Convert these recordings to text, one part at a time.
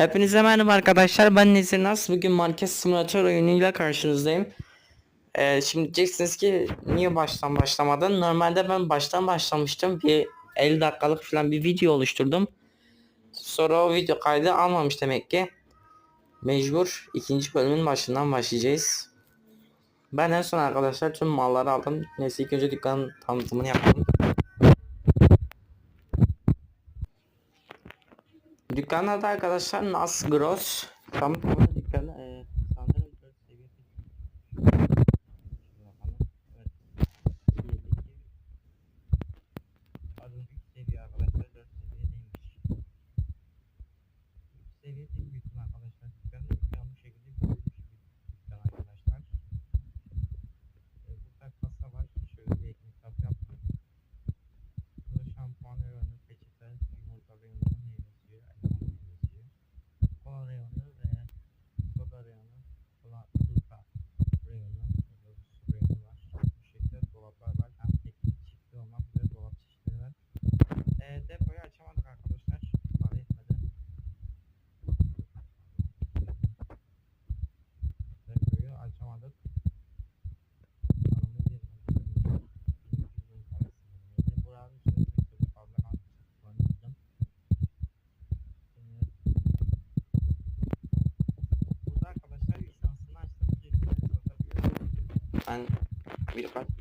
Hepinize merhaba arkadaşlar. Ben Nezir Nas bugün Market Simulator oyunuyla karşınızdayım. Ee, Şimdi diyeceksiniz ki niye baştan başlamadın? Normalde ben baştan başlamıştım. Bir 50 dakikalık falan bir video oluşturdum. Sonra o video kaydı almamış demek ki. Mecbur ikinci bölümün başından başlayacağız. Ben en son arkadaşlar tüm malları aldım. Neyse ilk önce dükkanın tanıtımını yapalım Dükkanın adı arkadaşlar Nas Gross. Tam tamına dükkanı e, sanırım 4 seviye. Bakalım. Evet. Pardon 3 seviye arkadaşlar 4 seviyedeymiş. 3 seviye tek büyütüm arkadaşlar. Dükkanı Peter Pan.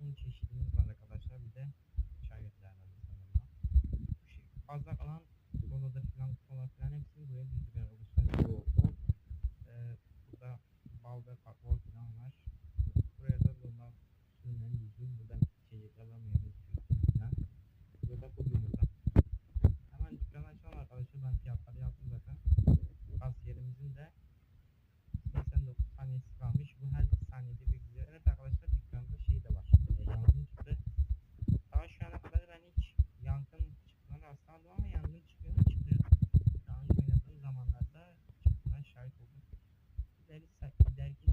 Un çeşidimiz var arkadaşlar. Bir de çay ürünlerden sanırım. Şey, fazla kalan kolada filan kola filan hepsini buraya. Bu oldu. Ee, burada bal ve kakao filan var. Buraya da bunlar sürünen düzgün. Burada içecekler var meyve suyu filan. Burada bu yumurta. Hemen dükkanı açalım arkadaşlar. Ben fiyatları yazdım zaten. Kasiyerimizin de 89 saniyesi kalmış. Bu her saniyede bir gidiyor. Evet arkadaşlar dükkanda şey de var. E, yangın çıktı. Daha şu ana kadar ben hiç yangın çıktığına rastlamadım ama yangın çıkıyor mu çıkıyor. Daha önce oynadığım zamanlarda çıktığına şahit oldum. İleri, ileriki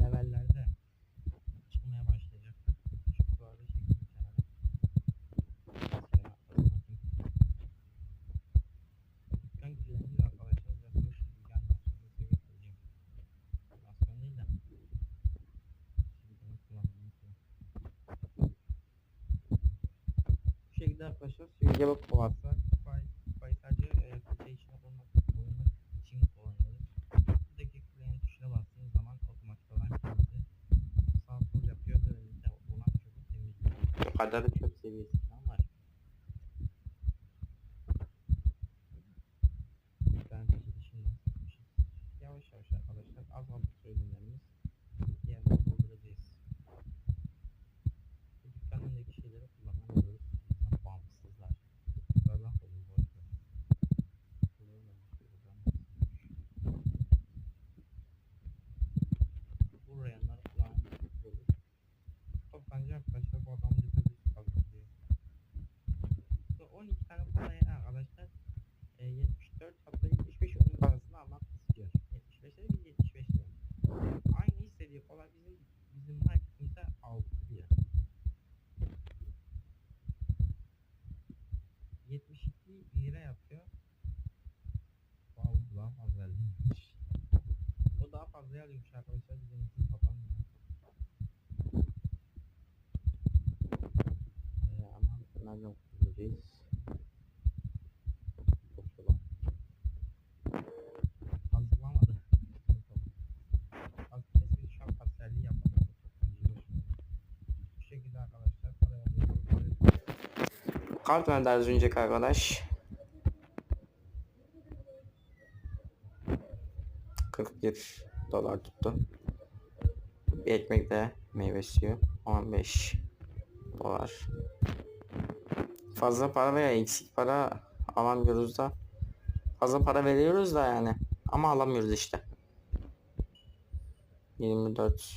levellerde çıkmaya başlayacaktır. Şu bu arada çekeyim bir kenara. Şöyle atladım bakayım. Dükkan kirlenir arkadaşlar. Biraz hoş bir animasyonu size göstereceğim. Animasyon değil de. Şimdi bunu kullanmayı unutmayın. Bu şekilde arkadaşlar kovası var. Kupayı, kupayı sadece e, kutu içine koymak, koymak için kullanıyoruz. Buradaki klavyeye tuşuna bastığınız zaman otomatik olarak kendisi sağ sol yapıyor. Böylelikle olan çöpü temizliyor. Bu kadar da çöp seviyesi falan var. Ben şimdi satmışız. Yavaş yavaş arkadaşlar azaldık ürünlerimiz. Toptancı arkadaşlar bu adamın depozisi kazanıyor. Bu 12 tane kolaya arkadaşlar e, 74 hatta 75 onun parasını almak istiyor. 75'e biz 75 diyor. Aynı istediği kola bizim bizim marketimizde 6 diyor. 72 lira yapıyor. Daha fazla. O daha fazla alıyormuş arkadaşlar bizim için kapanmıyor. Ee, nereden kullanacağız? Koşulan. Hazırlamadı. Şekilde arkadaşlar para alıyoruz. Kart verdi önceki arkadaş. 41 dolar tuttu. Bir ekmek de meyve suyu 15 dolar. Fazla para veya eksik para alamıyoruz da. Fazla para veriyoruz da yani. Ama alamıyoruz işte. 24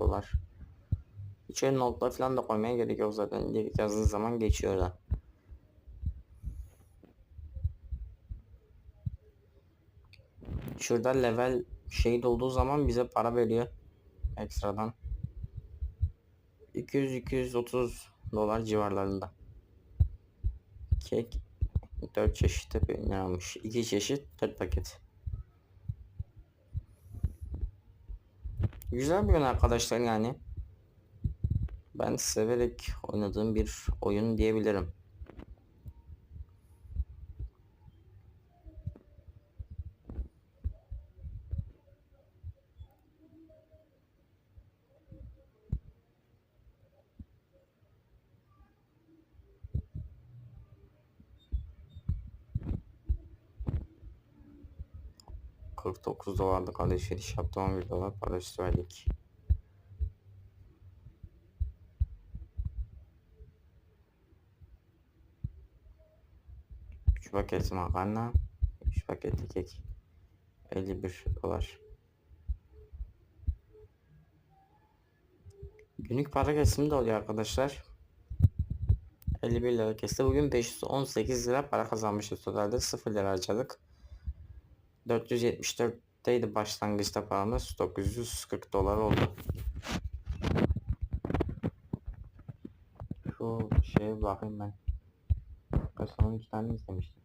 dolar. Hiç öyle notlar falan da koymaya gerek yok zaten. Direkt yazdığın zaman geçiyor da. Şurada level şey olduğu zaman bize para veriyor. Ekstradan. 200-230 dolar civarlarında. Kek 4 çeşit de ne almış? 2 çeşit 4 paket. Güzel bir oyun arkadaşlar yani. Ben severek oynadığım bir oyun diyebilirim. ...49 dolarlık alışveriş yaptım 11 dolar para üstü verdik. 3 paket makarna, 3 paket kek. 51 dolar. Günlük para kesimi de oluyor arkadaşlar. 51 lira kesti. Bugün 518 lira para kazanmışız totalde. 0 lira harcadık. 474'teydi başlangıçta paramız. 940 dolar oldu. Şu şeye bakayım ben. Kasanın iki tane istemiştim.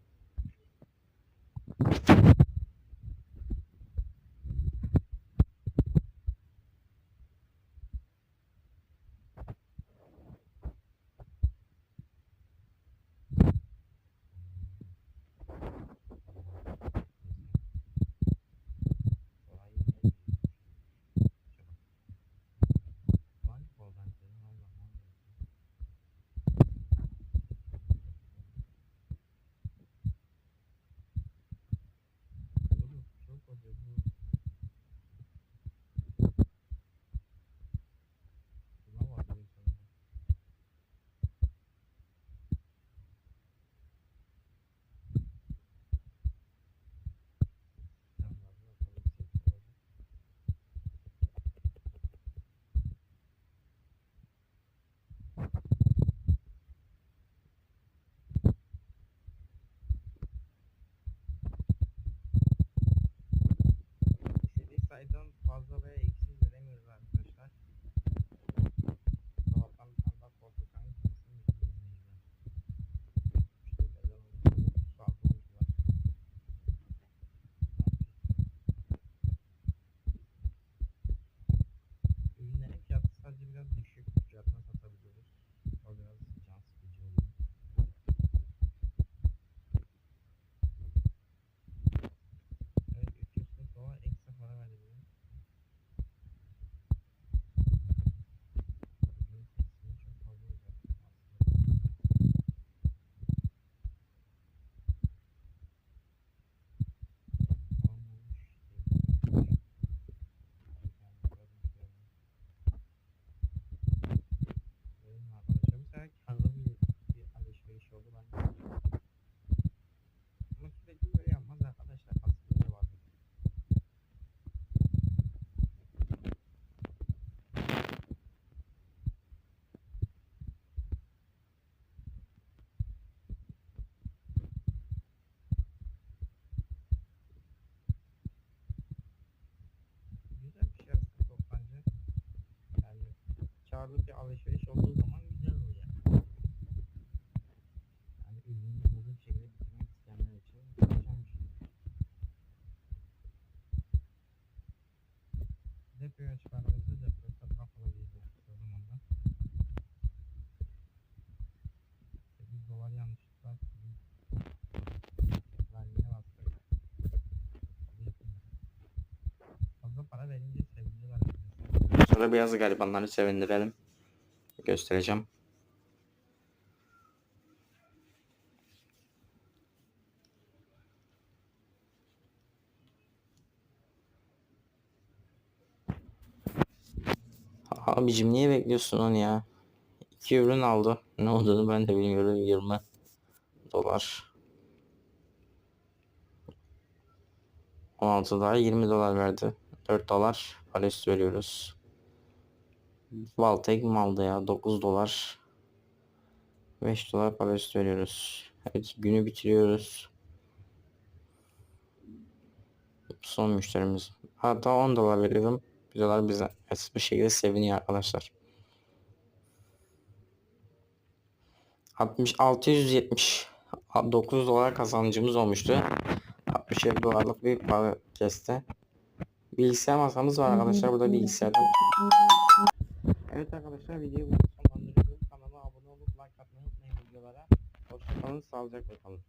সহজভাবে çağrılık bir alışveriş olduğu zaman güzel oluyor. Yani ürünü hızlı bir şekilde bitirmek isteyenler için muhteşem bir şey. Depoya çıkardığımızda depoya satmak olabilir kısa zamanda. 8 dolar yanlışlıkla para verince seviniyorlar. Şurada beyaz garibanları sevindirelim. Göstereceğim. Abicim niye bekliyorsun onu ya? İki ürün aldı. Ne olduğunu ben de bilmiyorum. 20 dolar. 16 dolar 20 dolar verdi. 4 dolar para veriyoruz. Valtek mi aldı ya? 9 dolar. 5 dolar para veriyoruz. Evet günü bitiriyoruz. Son müşterimiz. Hatta 10 dolar veriyorum. 1 dolar bize bir şekilde seviniyor arkadaşlar. 60 670 9 dolar kazancımız olmuştu. 67 dolarlık bir para kesti. Bilgisayar masamız var arkadaşlar. Burada bilgisayardan. Evet arkadaşlar videoyu burada sonlandırıyorum. Kanala abone olup like atmayı unutmayın videolara. Hoşçakalın. Sağlıcakla kalın.